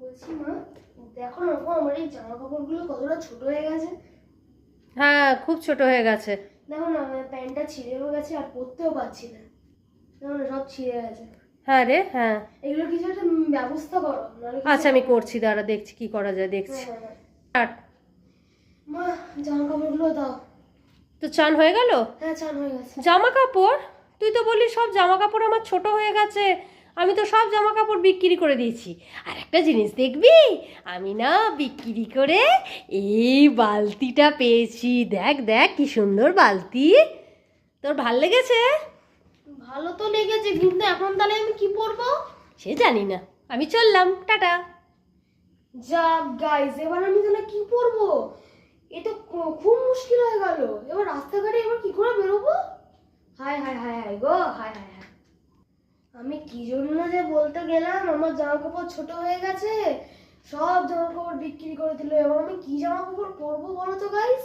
বলছি মা দেখো না আমার এই জামা কাপড়গুলো কতটা ছোট হয়ে গেছে। হ্যাঁ খুব ছোট হয়ে গেছে। দেখো না আমার প্যান্টটা ছিঁড়েও গেছে আর পরতেও পারছি না। দেখো না সব ছিঁড়ে গেছে। হ্যাঁ রে হ্যাঁ। এগুলো কিছু একটা ব্যবস্থা করো আচ্ছা আমি করছি দাঁড়া দেখছি কি করা যায় দেখছি। হ্যাঁ, হ্যাঁ। মা জামা কাপড়গুলো দাও। তো চান হয়ে গেল? হ্যাঁ চান হয়ে গেছে। জামা কাপড় তুই তো বললি সব জামা কাপড় আমার ছোট হয়ে গেছে। আমি তো সব জামা কাপড় বিক্রি করে দিয়েছি। আর একটা জিনিস দেখবি? আমি না বিক্রি করে এই বালতিটা পেয়েছি। দেখ দেখ কি সুন্দর বালতি। তোর ভালো লেগেছে? ভালো তো লেগেছে কিন্তু এখন তাহলে আমি কি পরবো? সে জানি না। আমি চললাম। টাটা। যা গাইস এবার আমি তাহলে কি পরবো? এ তো খুব মুশকিল হয়ে গেল। এবার রাস্তাঘাটে এবার কি করে বেরোবো? হায় হায় হায় হায় গো হায় হায় হায়। আমি কি জন্য যে বলতে গেলাম? আমার জামা কাপড় ছোট হয়ে গেছে। সব জামা কাপড় বিক্রি করে দিল। এবার আমি কি জামা কাপড় পরবো বলো তো গাইস